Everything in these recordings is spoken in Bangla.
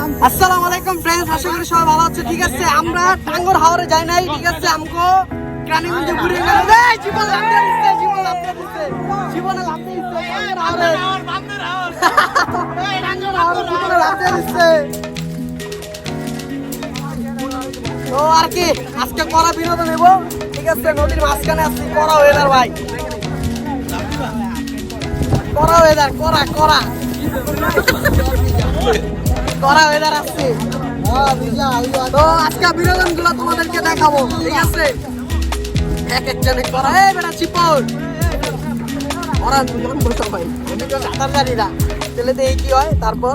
আসসালামু আলাইকুম ফ্রেন্ডস আশা করি সবাই ভালো আছে ঠিক আছে? আমরা টাঙ্গর হাওরে যাই নাই ঠিক আছে? আমগো ক্রানিগঞ্জে ঘুরে গেল রে জীবন দিচ্ছে জীবন দিচ্ছে জীবনে লাভ দিয়ে দিচ্ছে টাঙ্গর হাওরে। টাঙ্গর হাওরে জীবনে দিচ্ছে তো আর কি আজকে করা বিনোদন নেব ঠিক আছে? নদীর মাঝখানে আসছি করা ওয়েদার ভাই। করা ওয়েদার করা করা করা ওয়েদার আসছে তো আজকে বিনোদনগুলো তোমাদেরকে দেখাবো, ঠিক আছে? এক একজনে করা। এই বেটা চিপল ওরা দুজন বসে ভাই আমি তো সাঁতার জানি না। তাহলে দেখি কি হয়? তারপর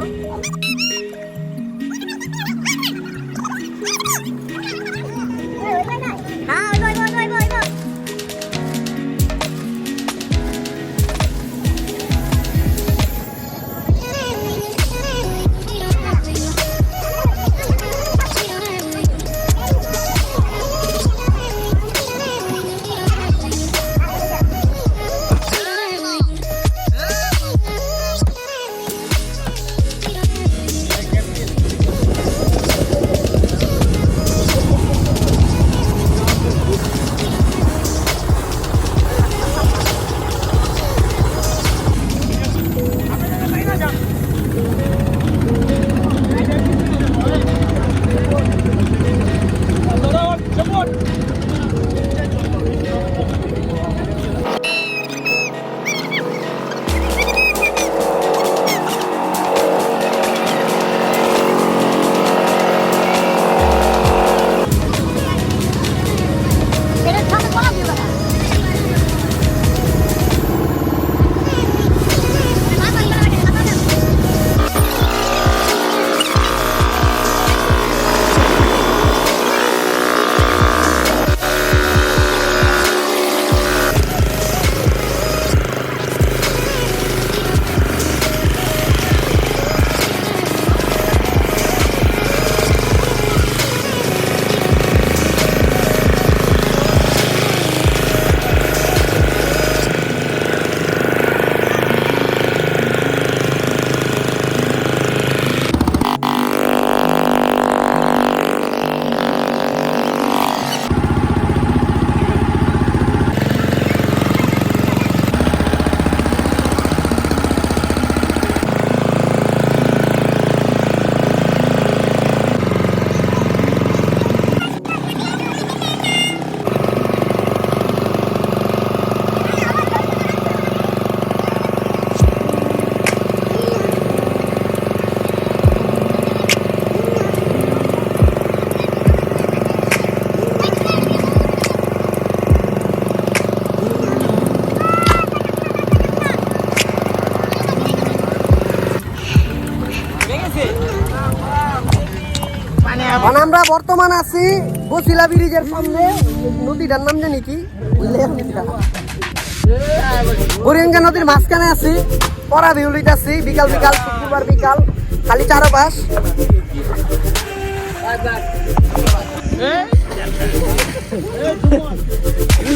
মানে আমরা বর্তমান আছি বসিলা ব্রিজের সামনে। নদীটার নাম জানি কি? হরিঙ্গা নদীর মাঝখানে আছি পরা বিউলিতে আছি, বিকাল বিকাল, শুক্রবার বিকাল, খালি চারপাশ। এই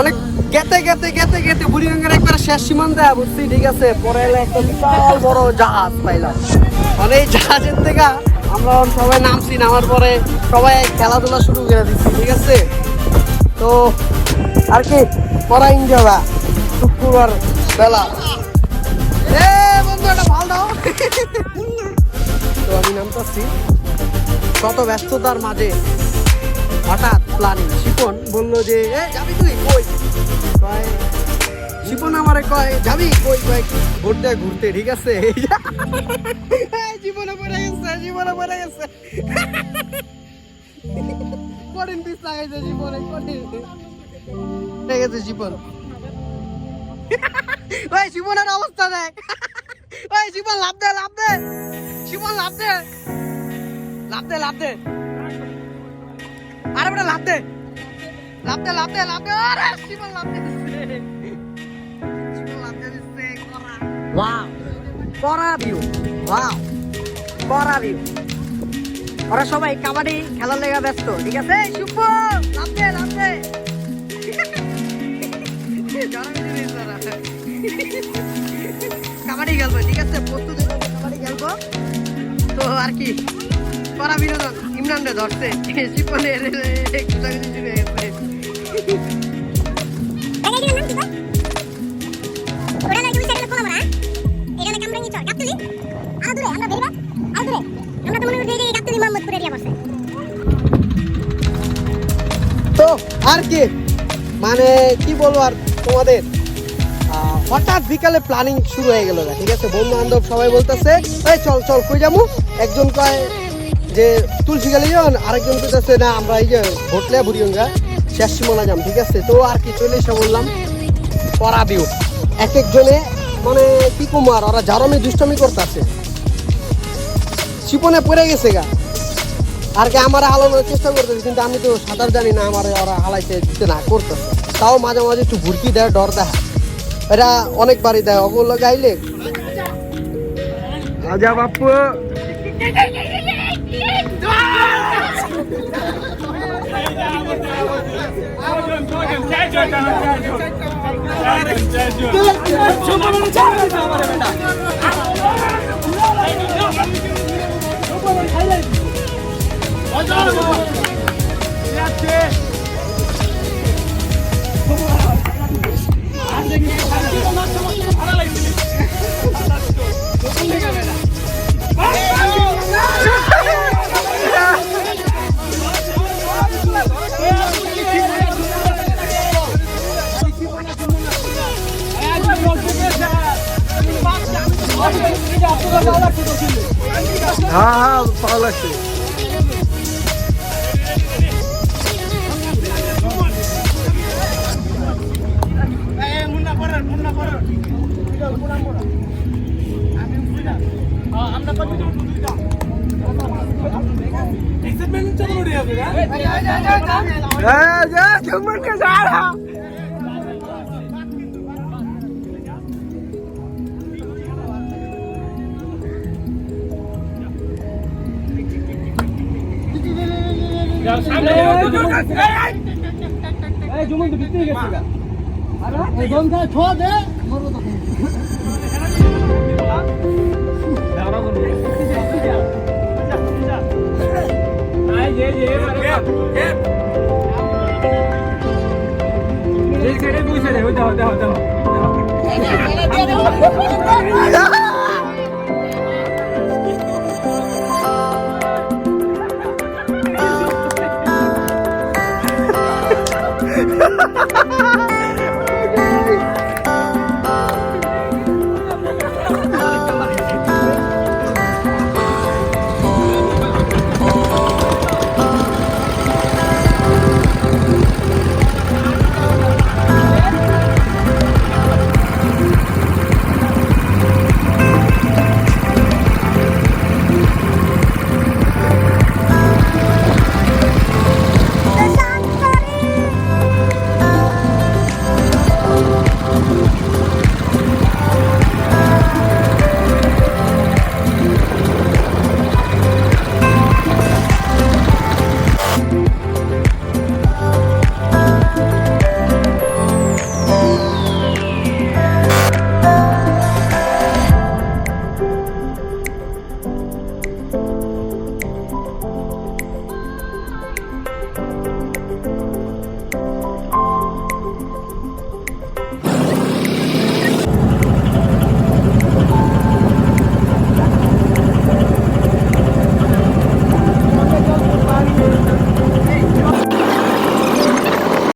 অনেক গেতে গেতে গেতে গেতে বুড়িগঙ্গার একবার শেষ সীমান্তে বুঝছি ঠিক আছে? পরে এলো একটা বিশাল বড় জাহাজ পাইলাম। মানে এই জাহাজের থেকে আমরা সবাই নামছি, নামার পরে সবাই খেলাধুলা শুরু করে দিচ্ছি, ঠিক আছে? তো আর কি পরা ইনজবা শুক্রবার বেলা। এ বন্ধু, এটা ভালো তো আমি নামতাছি। কত ব্যস্ততার মাঝে, হঠাৎ প্ল্যানিং। শিপন বলল যে, এ, যাবি তুই? কই? কয় কয়, যাবি? কই, কয়? দেয় ঘুরতে, ঠিক আছে? জীবনে পড়ে গেছে, জীবনে পড়ে গেছে। কঠিন পিস লাগাইছে জীবনে, কঠিন। পড়ে গেছে জীবন ওই জীবনের অবস্থা দেখ। ওই জীবন লাভ দে লাভ দে। জীবন লাভ দে। লাভ দে লাভ দে। আরে বেটা লাভ দে। লাভ দে লাভ দে লাভ দে। আরে লাভ দে লাভ দে দিচ্ছে, করা। Wow. করা ভিউ ওয়াও করা ভিউ ওরা সবাই কাবাডি খেলার লেগে ব্যস্ত ঠিক আছে? শুভ লাভ দে লাভ দে। কাবাডি খেলব ঠিক আছে? প্রস্তুতি কাবাডি খেলব। তো আর কি করা বিনোদন। তো আর কি? মানে কি বলব আর তোমাদের? হঠাৎ বিকালে প্ল্যানিং শুরু হয়ে গেল ঠিক আছে? বন্ধু বান্ধব সবাই বলতেছে এই চল চল কই যাব? একজন কয় যে তুলসী গেলে যান আরেকজন কইতেছে, না, আমরা এই যে ভোটলে বুড়িগঙ্গা শেষ সীমানা যাম, ঠিক আছে? তো আর কি চলে এসে বললাম করা বিউ এক একজনে মানে কি কুমার ওরা জারমি দুষ্টমি করতেছে। শিপনে পড়ে গেছে গা। আর কি আমার হালানোর চেষ্টা করতেছে, কিন্তু আমি তো সাঁতার জানি না আমার ওরা হালাইতে দিতে না, করতেছে। তাও মাঝে মাঝে একটু ভুরকি দেয়, ডর দেয়। এটা অনেকবারই দেয় ওগুলো গাইলে। আজা বাপু। Let's go! হ্যাঁ হ্যাঁ ভালো লাগছে। হ্যাঁ যা কেমন কে যা এই ছেড়ে দুই ছেড়ে ওই দাও দাও দাও